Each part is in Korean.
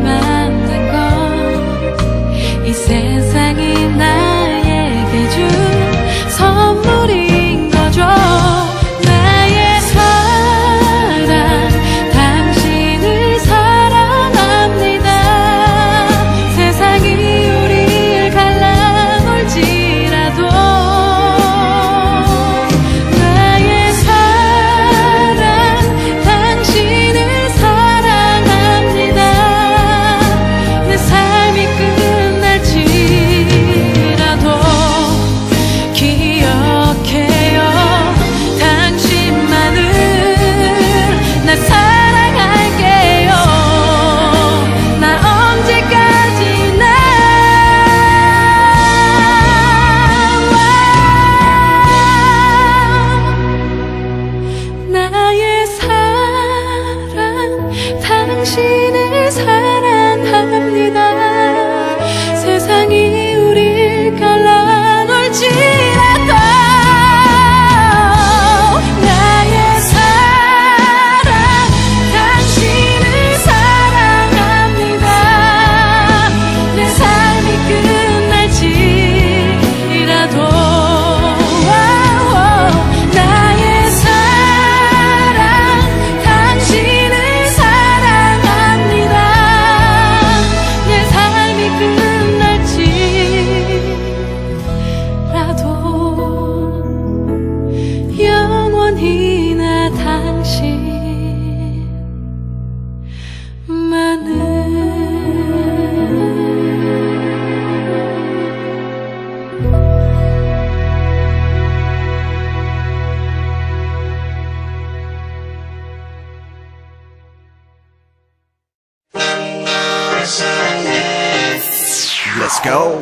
그대를 만난 건이 세상이 나 Let's go.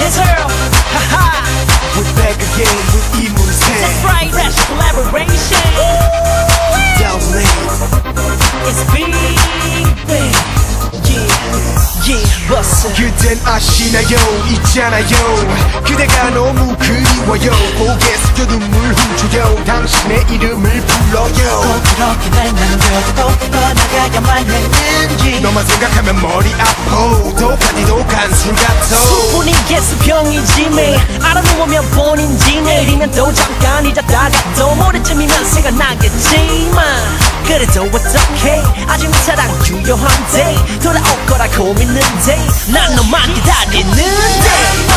Yes, Earl. Haha. We're back again with 이문세. Right. Fresh collaboration. Downlink. It's big, big. Yeah, yeah, bust it. 그댄 아시나요? 있잖아요. 그대가 너무 그리워요. 고개 숙여 눈물 훔쳐요. 당신의 이름을 불러요. 꼭 그렇게 날 남겨도 떠나가야만 했 너만 생각하면 머리 아파. 독하디도 간술 같아. 수분이 개수병이지 매일 알아놓으면 본인지 내일이면 또 잠깐 잊었다가 또 모레쯤이면 생각나겠지만 그래도 어떡해 아직 내 사랑 유효한데 돌아올 거라고 믿는데 난 너만 기다리는데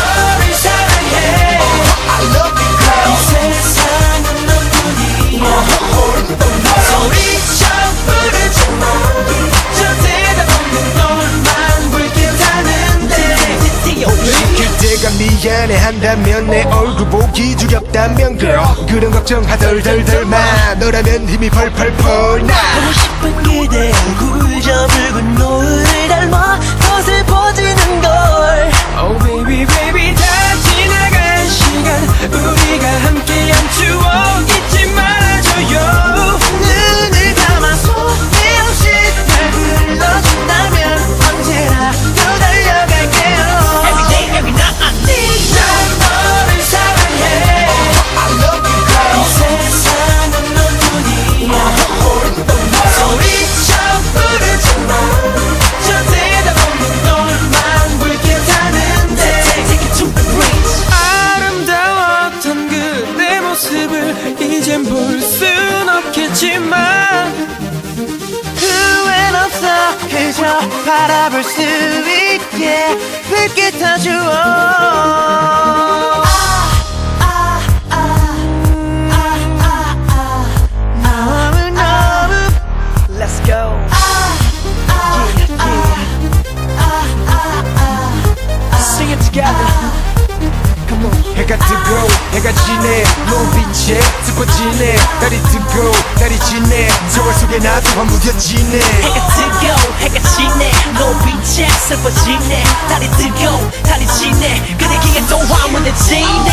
미안해 한다면 내 얼굴 보기 두렵다면 girl. 그런 걱정 하덜덜덜만. 너라면 힘이 펄펄펄 나. 보고 싶은 그대 얼굴. 저 붉은 노을 순 없겠지만 그 후회는 없어. 그저 바라볼 수 있게 불게 타주어. 해가 뜨고 해가 지네. 노빛에 슬퍼지네. 달이 뜨고 달이 지네. 서울 속에 나도 환무겨지네. 해가 뜨고 해가 지네. 노빛에 슬퍼지네. 달이 뜨고 달이 지네. 그대기에 또 화문해지네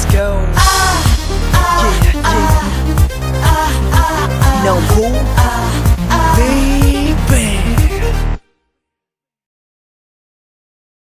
let's go. Ah, ah, yeah, yeah. Ah, ah, ah, ah no, who?